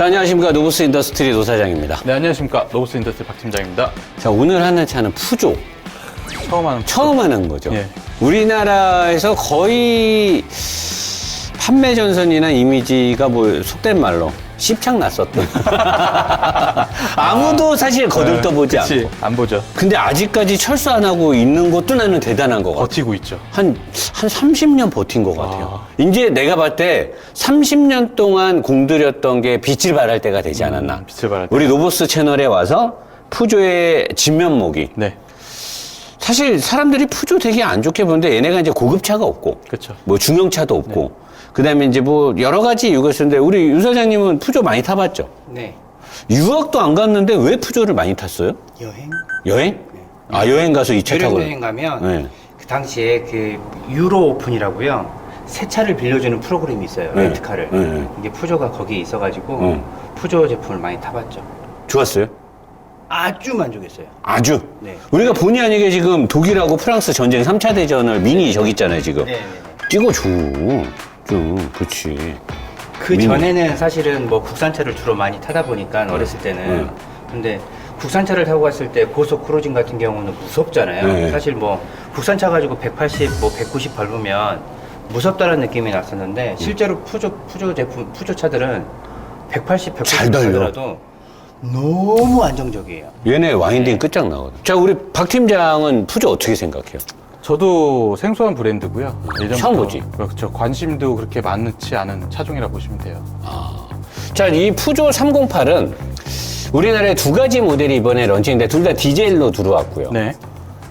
자, 안녕하십니까. 노브스 인더스트리 노사장입니다. 네, 안녕하십니까. 노브스 인더스트리 박 팀장입니다. 자, 오늘 하는 차는 푸조. 처음 하는 처음 하는 거죠. 예. 우리나라에서 거의 판매 전선이나 이미지가 뭐 속된 말로 씹창 났었던. 아무도 사실 거들떠보지 네, 그치, 않고. 안 보죠. 근데 아직까지 철수 안 하고 있는 것도 나는 대단한 것 같아. 버티고 있죠. 한, 한 30년 버틴 것 같아요. 아. 이제 내가 봤을 때 30년 동안 공들였던 게 빛을 발할 때가 되지 않았나. 음, 빛을 발할 때. 우리 노보스 채널에 와서 푸조의 진면목이. 네, 사실 사람들이 푸조 되게 안 좋게 보는데 얘네가 이제 고급차가 없고. 그렇죠. 뭐 중형차도 없고. 그 다음에 이제 뭐 여러 가지 이유가 있었는데 우리 윤 사장님은 푸조 많이 타봤죠? 네. 유학도 안 갔는데 왜 푸조를 많이 탔어요? 여행. 여행? 아, 여행 가서 이 차 타고. 여행 가면 네. 그 당시에 그 유로 오픈이라고요. 새 차를 빌려주는 프로그램이 있어요. 네. 렌트카를. 네, 네. 이게 푸조가 거기에 있어가지고 응. 푸조 제품을 많이 타봤죠. 좋았어요? 아주 만족했어요. 아주. 네. 우리가 본의 아니게 지금 독일하고 프랑스 전쟁 3차 대전을 미니 저기 있잖아요, 지금. 네. 네. 찍어줘. 좀, 그렇지. 그 미니. 전에는 사실은 뭐 국산차를 주로 많이 타다 보니까 어렸을 때는 네. 근데 국산차를 타고 갔을 때 고속 크루징 같은 경우는 무섭잖아요. 네. 사실 뭐 국산차 가지고 180, 뭐 190 밟으면 무섭다는 느낌이 났었는데 실제로 푸조 푸조 제품 푸조 차들은 180, 190 잘 달려. 가더라도 너무 안정적이에요. 얘네 와인딩 끝장나거든. 자, 우리 박 팀장은 푸조 어떻게 생각해요? 저도 생소한 브랜드고요. 예전부터 처음 보지? 그렇죠. 관심도 그렇게 많지 않은 차종이라 보시면 돼요. 자, 이 푸조 308은 우리나라에 두 가지 모델이 이번에 런칭인데 둘 다 디젤로 들어왔고요. 네.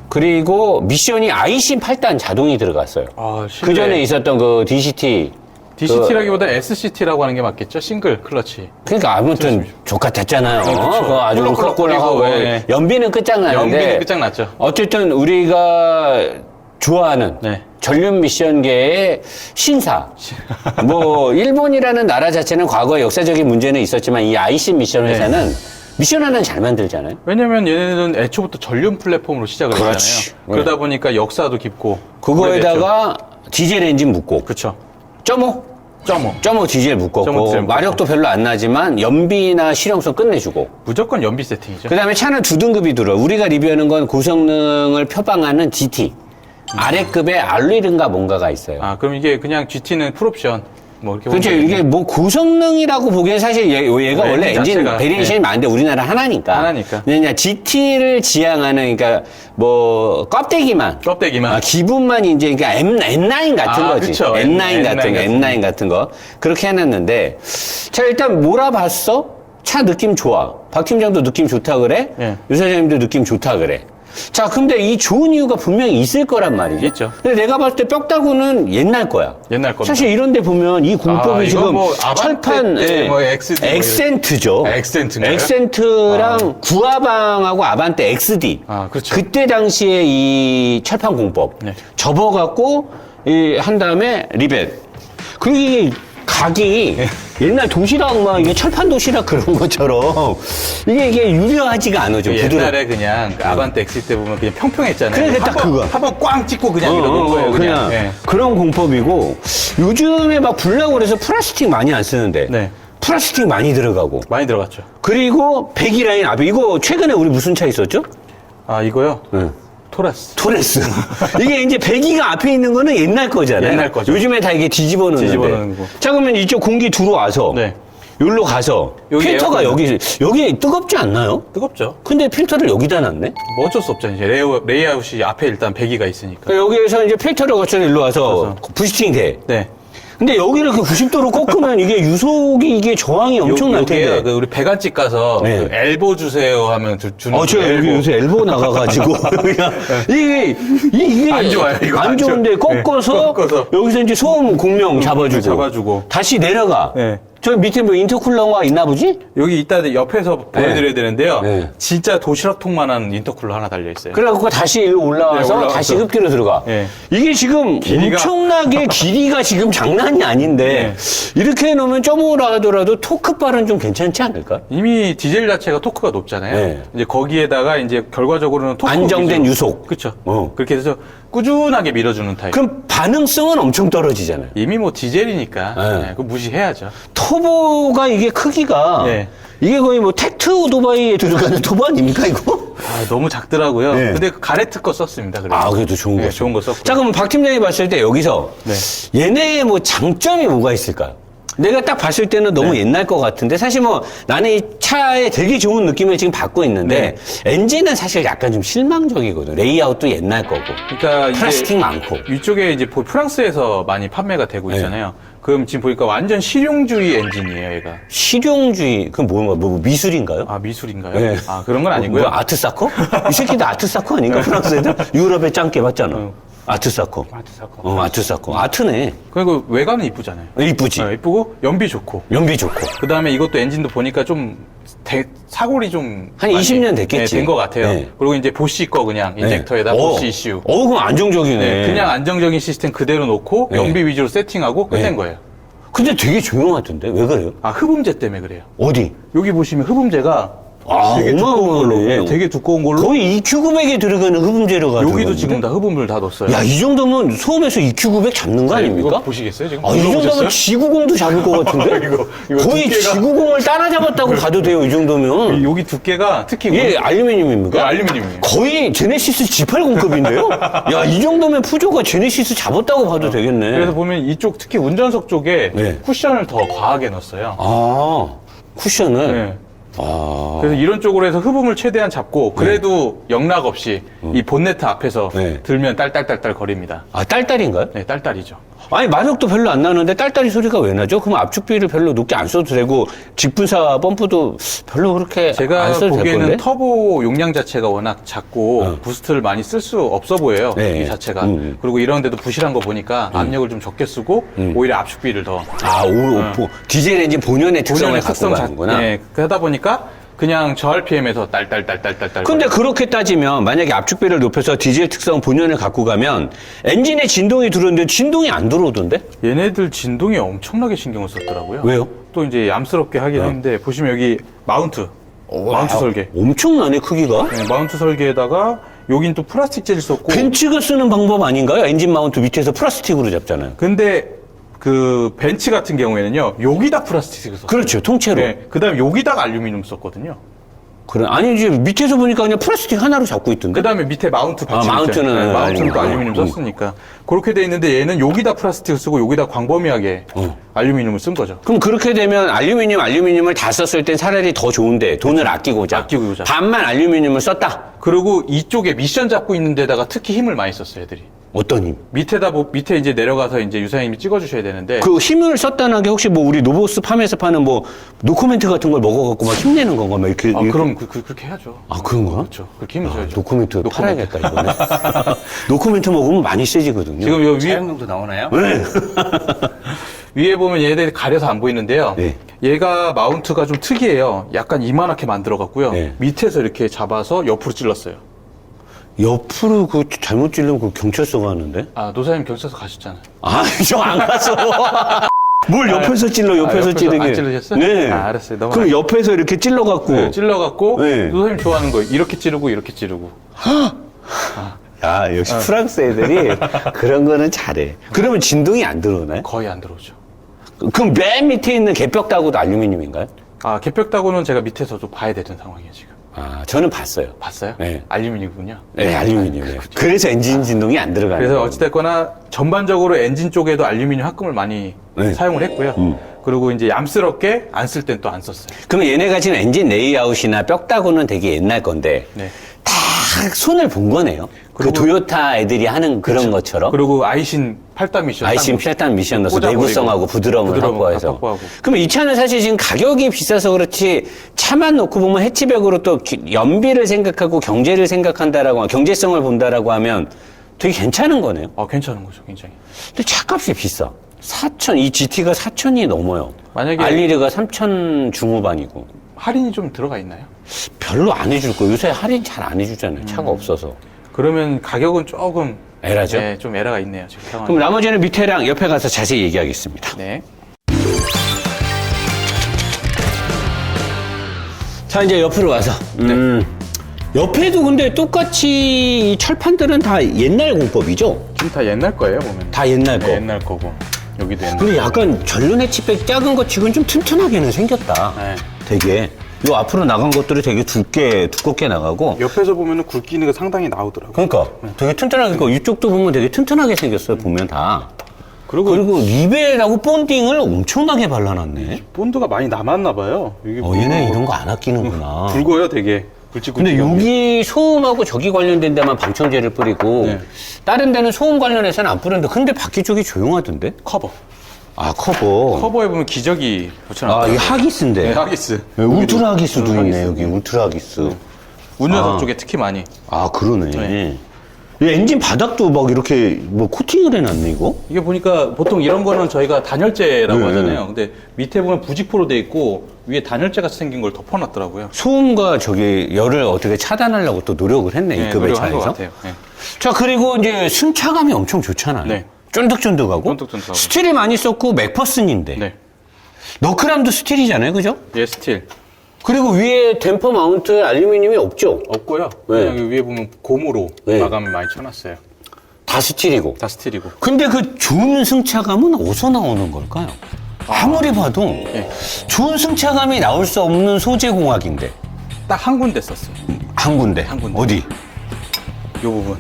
그리고 미션이 IC 8단 자동이 들어갔어요. 아, 그 전에 있었던 그 DCT. DCT라기보다 SCT라고 하는 게 맞겠죠? 싱글 클러치. 그러니까 아무튼 조카 됐잖아요. 네, 그쵸. 그거 아주 꿀럭꿀럭하고 거리고, 예. 연비는 끝장나는데 연비는 끝장났죠. 어쨌든 우리가 좋아하는 네. 전륜 미션계의 신사. 뭐 일본이라는 나라 자체는 과거에 역사적인 문제는 있었지만 이 IC 미션 네. 회사는 미션 하나는 잘 만들잖아요. 왜냐면 얘네는 애초부터 전륜 플랫폼으로 시작을 그렇지. 했잖아요. 그러다 보니까 역사도 깊고. 그거에다가 디젤 엔진 묶고 그렇죠. 점오 점오. 점오 디젤 묶었고 점오 디젤 묶었고. 마력도 별로 안 나지만 연비나 실용성 끝내주고 무조건 연비 세팅이죠. 그 다음에 차는 두 등급이 들어. 우리가 리뷰하는 건 고성능을 표방하는 GT. 아래급에 알리른가 뭔가가 있어요. 아, 그럼 이게 그냥 GT는 풀옵션. 뭐 이렇게 그렇죠. 보면 이게 뭐 고성능이라고 보기엔 사실 얘, 얘가 네, 원래 엔진 엔진 자체가, 베리에이션이 네. 많은데 우리나라 하나니까. 하나니까. 그냥 GT를 지향하는 그러니까 뭐 껍데기만. 껍데기만. 아, 기분만 이제 그러니까 M, N9 같은 아, 거지. 그쵸. N9 N9 같은 거, 같은 N9 같은 거. 그렇게 해놨는데. 자, 일단 몰아봤어? 차 느낌 좋아. 박 팀장도 느낌 좋다 그래? 예. 유 사장님도 느낌 좋다 그래. 자, 근데 이 좋은 이유가 분명히 있을 거란 말이죠. 있죠. 근데 내가 봤을 때 뼈다구는 옛날 거야. 옛날 겁니다. 사실 이런 데 보면 이 공법이 아, 이거 지금 뭐 아반떼 철판 때 예, 뭐 XD 뭐 엑센트죠. 아, 엑센트인가요? 엑센트랑 구아방하고 아반떼 XD. 아, 그렇죠. 그때 당시에 이 철판 공법 네. 접어갖고 이 한 다음에 리벳. 그리고 이 각이 네. 옛날 도시락 막 이게 철판 도시락 그런 것처럼 이게 이게 유려하지가 않아 좀 부드럽. 옛날에 그냥 그 아반떼 X 때 보면 그냥 평평했잖아요. 그래, 딱 그거. 한번 꽝 찍고 그냥 어, 이러는 어, 거예요. 그냥, 그냥. 예. 그런 공법이고 요즘에 막 불나고 그래서 플라스틱 많이 안 쓰는데 네. 플라스틱 많이 들어가고 많이 들어갔죠. 그리고 배기 라인 앞에 이거 최근에 우리 무슨 차 있었죠? 아 이거요? 응. 토레스. 토레스. 이게 이제 배기가 앞에 있는 거는 옛날 거잖아요. 옛날 거죠. 요즘에 다 이게 뒤집어 놓는데. 뒤집어 놓는 거. 자 그러면 이쪽 공기 들어와서 네. 여기로 가서 여기 필터가 에어컨. 여기 여기 뜨겁지 않나요? 뜨겁죠. 근데 필터를 여기다 놨네. 뭐 어쩔 수 없잖아요. 이제 레이아웃, 레이아웃이 앞에 일단 배기가 있으니까. 그러니까 여기에서 이제 필터를 거쳐서 일로 와서 부시팅 돼. 네. 근데 여기를 그 90도로 꺾으면 이게 유속이 이게 저항이 엄청 날 여기에 텐데. 그 우리 배관집 가서 네. 그 엘보 주세요 하면 주, 주는 어, 제가 그 여기 엘보. 요새 엘보 나가가지고. 이게, 이게. 안 좋아요, 이거 안안 좋은데. 네, 꺾어서, 꺾어서. 여기서 이제 소음 공명 잡아주고. 잡아주고. 다시 내려가. 네. 저 밑에 뭐 인터쿨러가 있나 보지? 여기 이따 옆에서 보여드려야 되는데요. 네. 진짜 도시락통만한 인터쿨러 하나 달려 있어요. 그래갖고 다시 일로 올라와서 네. 다시 흡기로 들어가. 네. 이게 지금 길이가- 엄청나게 길이가 지금 장난이 아닌데 이렇게 해놓으면 점오라 하더라도 토크발은 좀 괜찮지 않을까? 이미 디젤 자체가 토크가 높잖아요. 네. 이제 거기에다가 이제 결과적으로는 토크 안정된 유속. 그렇죠. 어. 그렇게 해서 꾸준하게 밀어주는 타입. 그럼 반응성은 엄청 떨어지잖아요. 이미 뭐 디젤이니까 네. 네, 그거 무시해야죠. 터보가 이게 크기가 네. 이게 거의 뭐 텍트 오토바이에 들어가는 터보 아닙니까 이거? 아, 너무 작더라고요. 네. 근데 그 가레트 거 썼습니다. 그래서. 아 그래도 좋은 거. 네, 좋은 거 썼고. 자 그럼 박 팀장이 봤을 때 여기서 네. 얘네의 뭐 장점이 뭐가 있을까요? 내가 딱 봤을 때는 너무 네. 옛날 것 같은데 사실 뭐 나는 이 차에 되게 좋은 느낌을 지금 받고 있는데 네. 엔진은 사실 약간 좀 실망적이거든. 레이아웃도 옛날 거고. 그러니까 플라스틱 많고. 위쪽에 이제 보- 프랑스에서 많이 판매가 되고 네. 있잖아요. 그럼 지금 보니까 완전 실용주의 엔진이에요, 얘가. 실용주의 그건 뭐, 뭐 미술인가요? 아 미술인가요? 네. 아 그런 건 아니고요. 뭐 아트 사커? 이 새끼도 아트 사커 아닌가? 프랑스 애들? 유럽에 짱깨 봤잖아. 어. 아트 사커. 아트 사커. 어, 아트 사커. 아트네. 그리고 외관은 이쁘잖아요. 이쁘지. 네, 이쁘고 연비 좋고. 연비 좋고. 그 다음에 이것도 엔진도 보니까 좀 대- 사골이 좀한 20년 됐겠지. 된것 같아요. 네. 그리고 이제 보시 거 그냥 인젝터에다 네. 어. 이슈. 어, 그럼 안정적이네. 네, 그냥 안정적인 시스템 그대로 놓고 네. 연비 위주로 세팅하고 끝낸 네. 거예요. 근데 되게 조용하던데? 왜 그래요? 아 흡음재 때문에 그래요. 어디? 여기 보시면 흡음재가 아, 되게 두꺼운 걸로, 어마어마하네. 네, 되게 두꺼운 걸로 거의 EQ900에 들어가는 흡음 재료가 여기도 들어갔는데? 지금 다 흡음을 다 넣었어요. 야, 이 정도면 소음에서 EQ900 잡는 거 네, 아닙니까? 이거 보시겠어요? 지금 아, 이 정도면 들어보셨어요? 지구공도 잡을 것 같은데? 이거, 이거 거의 두께가- 지구공을 따라잡았다고 봐도 돼요, 이 정도면. 여기 두께가 특히 이게 운- 알루미늄입니까? 네, 알루미늄이에요. 거의 제네시스 G80급인데요? 야, 이 정도면 푸조가 제네시스 잡았다고 봐도 되겠네. 그래서 보면 이쪽 특히 운전석 쪽에 네. 쿠션을 더 과하게 넣었어요. 아, 쿠션을? 네. 아. 그래서 이런 쪽으로 해서 흡음을 최대한 잡고 그래도 영락 없이 이 본네트 앞에서 네. 들면 딸딸딸딸 거립니다. 아, 딸딸인가요? 네, 딸딸이죠. 아니 마력도 별로 안 나는데 딸딸이 소리가 왜 나죠? 그럼 압축비를 별로 높게 안 써도 되고 직분사 펌프도 별로 그렇게 제가 안 써도 될 보기에는 건데? 터보 용량 자체가 워낙 작고 어. 부스트를 많이 쓸 수 없어 보여요. 네. 이 자체가. 음, 음. 그리고 이런 데도 부실한 거 보니까 압력을 좀 적게 쓰고 오히려 압축비를 더 아, 오, 오, 디젤 엔진 본연의 특성을 본연의 갖고 특성 자- 가는구나. 네, 그러다 보니까 그냥 저 RPM에서 딸딸딸딸딸딸. 근데 그렇게 따지면 만약에 압축비를 높여서 디젤 특성 본연을 갖고 가면 엔진에 진동이 들어오는데 진동이 안 들어오던데? 얘네들 진동에 엄청나게 신경을 썼더라고요. 왜요? 또 이제 얌스럽게 하긴 했는데 보시면 여기 마운트, 마운트 설계. 엄청나네 크기가. 네, 마운트 설계에다가 여긴 또 플라스틱 재질 썼고. 벤츠가 쓰는 방법 아닌가요? 엔진 마운트 밑에서 플라스틱으로 잡잖아요. 근데 그 벤츠 같은 경우에는요 여기다 플라스틱을 썼어요. 그렇죠, 통째로. 네, 그다음 에 여기다가 알루미늄 썼거든요. 그래. 아니 이제 밑에서 보니까 그냥 플라스틱 하나로 잡고 있던데. 그다음에 밑에 마운트 아, 받침 마운트는 있잖아요. 네, 마운트는 또 알루미늄. 알루미늄 음. 썼으니까 그렇게 돼 있는데 얘는 여기다 플라스틱을 쓰고 여기다 광범위하게 어. 알루미늄을 쓴 거죠. 그럼 그렇게 되면 알루미늄, 알루미늄을 다 썼을 땐 차라리 더 좋은데 돈을 아끼고자. 아끼고자. 반만 알루미늄을 썼다. 그리고 이쪽에 미션 잡고 있는 데다가 특히 힘을 많이 썼어요, 애들이. 어떤 힘? 밑에다 보- 밑에 이제 내려가서 이제 유사님이 찍어주셔야 되는데 그 힘을 썼다는 게 혹시 뭐 우리 노보스 팜에서 파는 뭐 노코멘트 같은 걸 먹어갖고 막 힘내는 건가? 막 이렇게. 아 이렇게- 그럼 그, 그, 렇게 해야죠. 아, 그런 거야? 그렇죠. 그렇게 힘을 아, 줘야죠. 노코멘트 노코멘트. 팔아야겠다, 이번에. 노코멘트 먹으면 많이 세지거든요. 지금 요 위에 사용량도 나오나요? 네. 위에 보면 얘네들이 가려서 안 보이는데요. 네. 얘가 마운트가 좀 특이해요. 약간 이만하게 만들어 갖고요. 네. 밑에서 이렇게 잡아서 옆으로 찔렀어요. 옆으로 그 잘못 찔르면 그 경찰서 가는데? 아 노사님 경찰서 가셨잖아요. 아, 저안 가서. 뭘 옆에서 찔러, 옆에서, 옆에서 찌르게. 안 찔르셨어요? 네. 아, 알았어요. 넘어가- 그럼 옆에서 이렇게 찔러갖고. 네, 찔러갖고 네. 노사님 좋아하는 거 이렇게 찌르고 이렇게 찌르고. 야, 역시 어. 프랑스 애들이 그런 거는 잘해. 그러면 진동이 안 들어오나요? 거의 안 들어오죠. 그럼 맨 밑에 있는 개벽 따구도 알루미늄인가요? 아 개벽다구는 제가 밑에서도 봐야 되는 상황이에요 지금. 아, 저는 봤어요. 봤어요? 네. 알루미늄이군요. 네, 알루미늄이에요. 그래서 엔진 진동이 안 들어가는 그래서. 어찌됐거나 전반적으로 엔진 쪽에도 알루미늄 합금을 많이 네. 사용을 했고요. 음. 그리고 이제 얌스럽게 안 쓸 땐 또 안 썼어요. 그러면 얘네가 지금 엔진 레이아웃이나 뼈 따구는 되게 옛날 건데 네. 다 손을 본 거네요. 그 그리고- 도요타 애들이 하는 그런 것처럼. 그리고 아이신 8단 미션. 아이신 딱 필탄 미션 넣어서 꽂아버리고 내구성하고 부드러움을 부드러움을 확보해서. 확보하고. 그럼 이 차는 사실 지금 가격이 비싸서 그렇지 차만 놓고 보면 해치백으로 또 기- 연비를 생각하고 경제를 생각한다라고 경제성을 본다라고 하면 되게 괜찮은 거네요. 아, 괜찮은 거죠, 굉장히. 근데 차값이 비싸. 4천, 이 GT가 4천이 넘어요. 만약에- 알리르가 3천 중후반이고. 할인이 좀 들어가 있나요? 별로 안 해줄 거예요. 요새 할인 잘 안 해주잖아요. 음. 차가 없어서. 그러면 가격은 조금 에라죠? 네, 좀 에러가 있네요, 지금 상황. 그럼 나머지는 밑에랑 옆에 가서 자세히 얘기하겠습니다. 네. 자, 이제 옆으로 와서. 음, 옆에도 근데 똑같이 이 철판들은 다 옛날 공법이죠? 지금 다 옛날 거예요 보면. 다 옛날 거. 네, 옛날 거고 여기도 옛날. 근데 약간 전륜 해치백 작은 거 치고는 좀 튼튼하게는 생겼다. 네. 되게. 요 앞으로 나간 것들이 되게 두께, 두껍게 나가고. 옆에서 보면은 굵기가 상당히 나오더라고. 요 그러니까 되게 튼튼하게, 그 이쪽도 보면 되게 튼튼하게 생겼어요, 보면 다. 그리고 그리고 리벨하고 본딩을 엄청나게 발라놨네. 본드가 많이 남았나 봐요. 이게 어, 얘네 이런 거 안 아끼는구나. 굵어요, 되게. 굵직굵직. 근데 여기 소음하고 저기 관련된 데만 방청제를 뿌리고 네. 다른 데는 소음 관련해서는 안 뿌리는데 근데 바퀴 쪽이 조용하던데? 커버. 아 커버. 커버에 보면 기저귀 붙여놨다. 아 이게 하기스인데. 네, 하기스. 네, 울트라 하기스도 응, 있네 하기스. 여기 울트라 하기스. 운전석 아. 쪽에 특히 많이. 아 그러네. 네. 이 엔진 바닥도 막 이렇게 뭐 코팅을 해놨네 이거? 이게 보니까 보통 이런 거는 저희가 단열재라고 네. 하잖아요. 근데 밑에 보면 부직포로 돼 있고 위에 단열재 같이 생긴 걸 덮어놨더라고요. 소음과 저기 열을 어떻게 차단하려고 또 노력을 했네 이 급의 노력한 것 차에서. 같아요. 네. 자 그리고 이제 승차감이 엄청 좋잖아요. 네. 쫀득쫀득하고. 쫀득쫀득하고. 스틸이 많이 썼고 맥퍼슨인데. 네. 너크람도 스틸이잖아요, 그죠? 얘 스틸 그리고 위에 댐퍼 마운트 알루미늄이 없죠? 없고요. 네. 그냥 여기 위에 보면 고무로 네. 마감을 많이 쳐놨어요. 다 스틸이고. 다 스틸이고. 근데 그 좋은 승차감은 어디서 나오는 걸까요? 아무리 봐도 예. 좋은 승차감이 나올 수 없는 소재 공학인데 딱 한 군데 썼어요. 한 군데. 한 군데. 어디? 이 부분.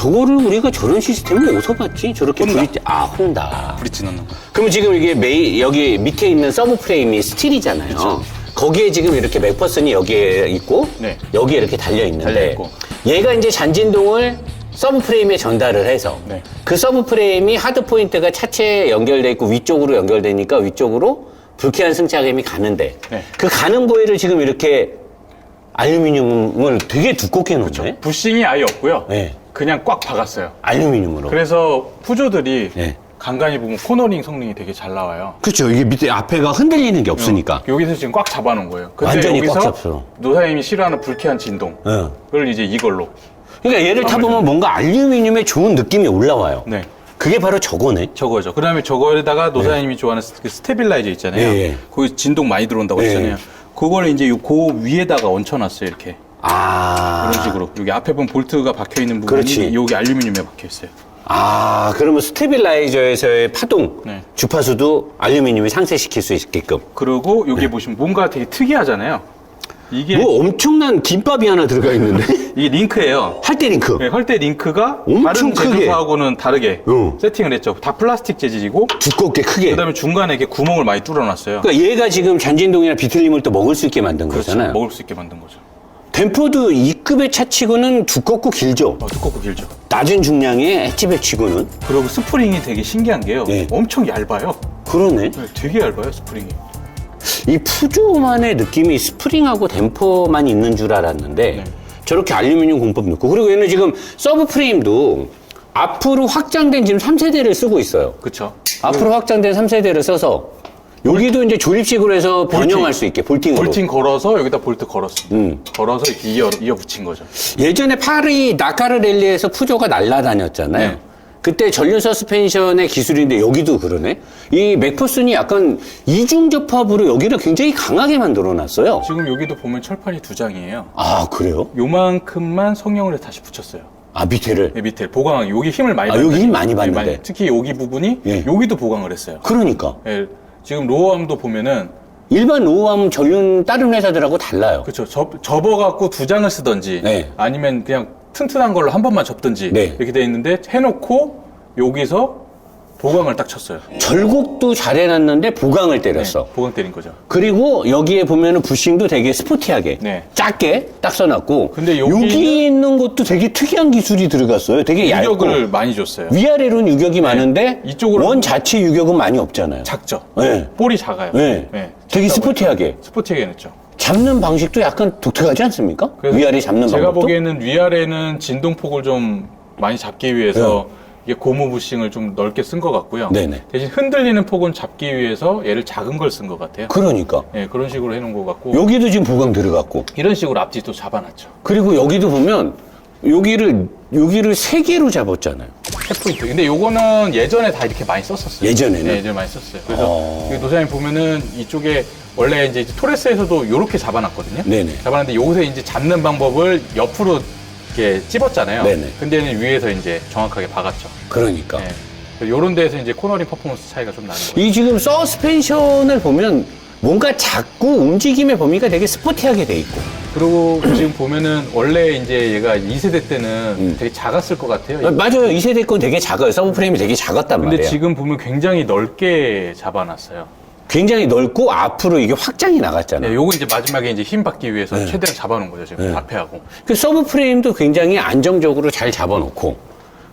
저거를 우리가 저런 시스템을 어디서 봤지? 저렇게 혼다. 브릿지 아 혼다. 브릿지 넣는 거. 그럼 지금 이게 메이 여기 밑에 있는 서브 프레임이 스틸이잖아요. 거기에 지금 이렇게 맥퍼슨이 여기에 있고 네. 여기에 이렇게 달려 있는데 달려있고. 얘가 이제 잔진동을 서브 프레임에 전달을 해서 네. 그 서브 프레임이 하드 포인트가 차체에 연결돼 있고 위쪽으로 연결되니까 위쪽으로 불쾌한 승차감이 가는데 네. 그 가는 부위를 지금 이렇게 알루미늄을 되게 두껍게 놓네. 부싱이 아예 없고요. 네. 그냥 꽉 박았어요. 알루미늄으로. 그래서 푸조들이 네. 간간히 보면 코너링 성능이 되게 잘 나와요. 그렇죠. 이게 밑에 앞에가 흔들리는 게 없으니까. 여기서 지금 꽉 잡아놓은 거예요. 근데 완전히 여기서 꽉 잡죠. 노사님이 싫어하는 불쾌한 진동을 예. 이제 이걸로. 그러니까 얘를 타보면 뭔가 알루미늄의 좋은 느낌이 올라와요. 네. 그게 바로 저거네. 저거죠. 그 다음에 저거에다가 노사님이 좋아하는 스- 그 스테빌라이저 있잖아요. 예, 예. 거기 진동 많이 들어온다고 예, 했잖아요. 그걸 이제 요 그 위에다가 얹혀놨어요. 이렇게. 아. 그런 식으로. 여기 앞에 보면 볼트가 박혀 있는 부분이 그렇지. 여기 알루미늄에 박혀 있어요. 아, 그러면 스테빌라이저에서의 파동, 네. 주파수도 알루미늄이 상쇄시킬 수 있게끔. 그리고 여기 보시면 뭔가 되게 특이하잖아요. 이게 뭐 엄청난 김밥이 하나 들어가 있는데? 이게 링크예요. 할때 링크. 네, 헐대 링크가 엄청 다른 크게. 제조사하고는 다르게 어. 세팅을 했죠. 다 플라스틱 재질이고 두껍게 크게. 그다음에 중간에 이렇게 구멍을 많이 뚫어놨어요. 그러니까 얘가 지금 잔진동이나 비틀림을 또 먹을 수 있게 만든 그렇죠. 거잖아요. 먹을 수 있게 만든 거죠. 댐퍼도 이 급의 차 치고는 두껍고 길죠. 어, 두껍고 길죠. 낮은 중량의 해치백 치고는. 그리고 스프링이 되게 신기한 게요. 네. 엄청 얇아요. 그러네. 네, 되게 얇아요 스프링이. 이 푸조만의 느낌이 스프링하고 댐퍼만 있는 줄 알았는데 네. 저렇게 알루미늄 공법 넣고 그리고 얘는 지금 서브 프레임도 앞으로 확장된 지금 3세대를 쓰고 있어요. 그렇죠. 앞으로 확장된 3세대를 써서 여기도 이제 조립식으로 해서 변형할 수 있게 볼팅으로. 볼팅 걸어서 여기다 볼트 걸었습니다. 음. 걸어서 이렇게 이어, 이어 붙인 거죠. 예전에 파리 나카르 랠리에서 푸조가 날아다녔잖아요. 네. 그때 전륜 서스펜션의 기술인데 여기도 그러네. 이 맥퍼슨이 약간 이중 접합으로 여기를 굉장히 강하게 만들어 놨어요. 지금 여기도 보면 철판이 두 장이에요. 아, 그래요? 요만큼만 성형을 해서 다시 붙였어요. 아, 밑에를. 네, 밑에 보강하기 여기 힘을 많이 아, 받는데. 여기 힘 많이 네, 받는데. 특히 여기 부분이 예. 여기도 보강을 했어요. 그러니까. 예, 지금 로어암도 보면은 일반 로우암 전륜 다른 회사들하고 달라요. 그렇죠. 접, 접어갖고 두 장을 쓰던지 네. 아니면 그냥 튼튼한 걸로 한 번만 접든지 네. 이렇게 돼 있는데 해놓고 여기서 보강을 딱 쳤어요. 절곡도 잘 해놨는데 보강을 때렸어. 네, 보강 때린 거죠. 그리고 여기에 보면은 부싱도 되게 스포티하게 네. 작게 딱 써놨고 근데 여기 있는 것도 되게 특이한 기술이 들어갔어요. 되게 얇고 유격을 많이 줬어요. 위아래로는 유격이 많은데 이쪽으로 원 자체 유격은 많이 없잖아요. 작죠. 네. 볼이 작아요. 네. 되게 작다 스포티하게 스포티하게 했죠. 잡는 방식도 약간 독특하지 않습니까? 그래서 위아래 잡는 제가 방법도 보기에는 위아래는 진동폭을 좀 많이 잡기 위해서 이게 고무 부싱을 좀 넓게 쓴 것 같고요. 네네. 대신 흔들리는 폭은 잡기 위해서 얘를 작은 걸 쓴 것 같아요. 그러니까 예, 그런 식으로 해놓은 것 같고 여기도 지금 보강 들어갔고 이런 식으로 앞뒤도 잡아놨죠. 그리고 여기도 보면 여기를 여기를 세 개로 잡았잖아요. 캡포인트. 근데 요거는 예전에 다 이렇게 많이 썼었어요. 예전에는? 네, 예전에 많이 썼어요. 그래서 어. 여기 노사님 보면은 이쪽에 원래 이제 토레스에서도 이렇게 잡아놨거든요. 네네. 잡아놨는데 여기서 이제 잡는 방법을 옆으로 이렇게 찝었잖아요. 네네. 근데는 위에서 이제 정확하게 박았죠. 그러니까. 네. 이런 데에서 이제 코너링 퍼포먼스 차이가 좀 나는 거예요. 이 지금 서스펜션을 보면 뭔가 자꾸 움직임의 범위가 되게 스포티하게 돼 있고. 그리고 지금 보면은 원래 이제 얘가 2세대 때는 음. 되게 작았을 것 같아요. 아, 맞아요. 이 세대 건 되게 작아요. 서브 프레임이 되게 작았단 근데 말이에요. 지금 보면 굉장히 넓게 잡아놨어요. 굉장히 넓고 앞으로 이게 확장이 나갔잖아요. 네, 요거 이제 마지막에 이제 힘 받기 위해서 네. 최대한 잡아놓은 거죠, 지금 네. 앞에 하고. 그 서브 프레임도 굉장히 안정적으로 잘 잡아놓고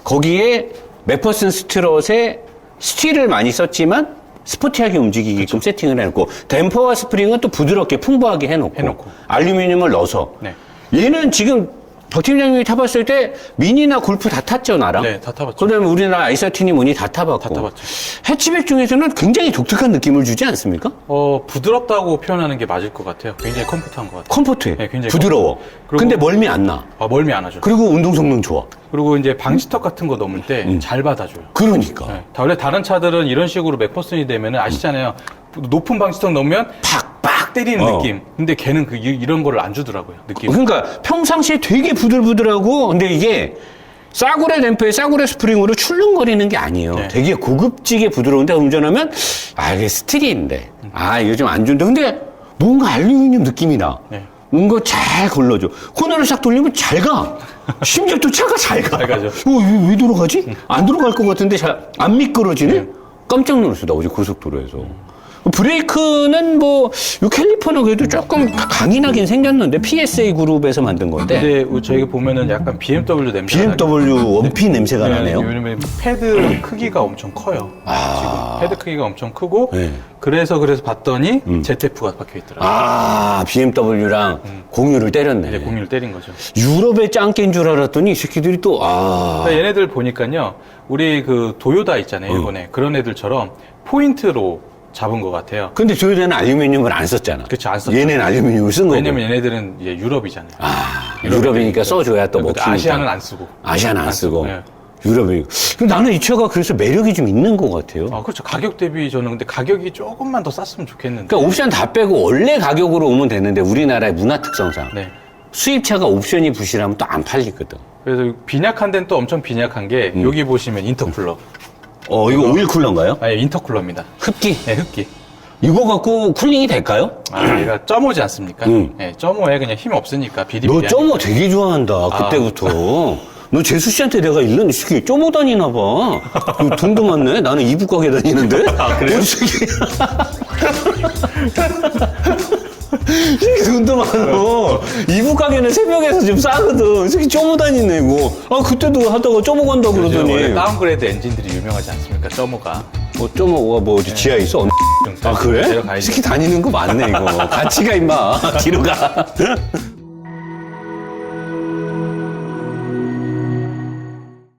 거기에 메퍼슨 스트럿에 스틸을 많이 썼지만 스포티하게 움직이게끔 세팅을 해놓고 댐퍼와 스프링은 또 부드럽게 풍부하게 해놓고, 해놓고. 알루미늄을 넣어서 네. 얘는 지금 박 팀장님이 타봤을 때 미니나 골프 다 탔죠 나랑 네, 다 타봤죠. 그다음에 우리나라 아이서티니 무니 다 타봤고 다 타봤죠. 해치백 중에서는 굉장히 독특한 느낌을 주지 않습니까? 어, 부드럽다고 표현하는 게 맞을 것 같아요. 굉장히 컴포트한 것 같아요. 컴포트해 네, 굉장히 부드러워 그리고- 근데 멀미 안 나. 아, 멀미 안 하죠. 그리고 운동 성능 좋아. 그리고 이제 방지턱 같은 거 넘을 때 음. 잘 받아줘요. 그러니까 네. 다- 원래 다른 차들은 이런 식으로 맥퍼슨이 되면은 아시잖아요. 높은 방지턱 넘으면 팍팍 때리는 어. 느낌. 근데 걔는 그 이- 이런 거를 안 주더라고요. 느낌. 그러니까 평상시에 되게 부들부들하고 근데 이게 싸구려 댐프에 싸구려 스프링으로 출렁거리는 게 아니에요. 네. 되게 고급지게 부드러운데 운전하면 아 이게 스틸인데 아 이거 좀 안 좋은데 근데 뭔가 알루미늄 느낌이 나. 네. 뭔가 잘 걸러줘. 코너를 싹 돌리면 잘 가. 심지어 또 차가 잘 가. 잘 가죠. 어, 왜, 왜 돌아가지? 안 돌아갈 것 같은데 잘 안 미끄러지네? 네. 깜짝 놀랐어, 나 어제 고속도로에서. 브레이크는 뭐, 요 캘리퍼는 그래도 조금 강인하긴 생겼는데, PSA 그룹에서 만든 건데, 근데 저희가 보면은 약간 BMW 냄새. BMW 원피 냄새가 나네요. 왜냐면 패드 크기가 엄청 커요. 아. 지금 패드 크기가 엄청 크고 네. 그래서 그래서 봤더니 음. ZF가 박혀 있더라고요. 아, BMW랑 공유를 때렸네. 이제 공유를 때린 거죠. 유럽의 짱깨인 줄 알았더니, 이 새끼들이 또, 아. 그러니까 얘네들 보니까요, 우리 그 도요다 있잖아요, 음. 일본에 그런 애들처럼 포인트로 잡은 것 같아요. 근데 저희는 알루미늄을 안 썼잖아. 그쵸, 안 썼죠. 얘네는 알루미늄을 쓴 거고. 왜냐면 얘네들은 이제 유럽이잖아요. 아, 유럽이니까 써줘야 또 먹히니까. 아시아는 안 쓰고. 아시아는 안 쓰고. 네. 유럽이. 근데 나는 이 차가 그래서 매력이 좀 있는 것 같아요. 아, 그렇죠. 가격 대비 저는 근데 가격이 조금만 더 쌌으면 좋겠는데. 그러니까 옵션 다 빼고 원래 가격으로 오면 되는데 우리나라의 문화 특성상 네. 수입차가 옵션이 부실하면 또 안 팔리거든. 그래서 빈약한 데는 또 엄청 빈약한 게 음. 여기 보시면 인터쿨러. 어, 이거 오일 쿨러인가요? 아니, 인터쿨러입니다. 흡기. 네, 흡기. 이거 갖고 쿨링이 될까요? 아, 얘가 점오지 않습니까? 음. 네, 점오에 그냥 힘 없으니까 너 비리비리. 쪼모 되게 좋아한다, 아. 그때부터. 너 재수 씨한테 내가 일른 시키 쪼모 다니나 봐. 그 돈도 많네. 나는 이북 가게 다니는데. 아, 그래요? 이게 돈도 많어. 이북 가게는 새벽에서 좀 싸거든. 이 새끼 쪼모 다니네, 뭐. 아, 그때도 하다가 쪼모 간다 원래 그러더니. 다운그레이드 엔진들이 유명하지 않습니까? 점오가. 뭐, 쪼모가 뭐 어디 지하에 있어? 아, 그래? 이 내려가야지. 다니는 거 맞네, 이거. 같이 가, 임마. 뒤로 가.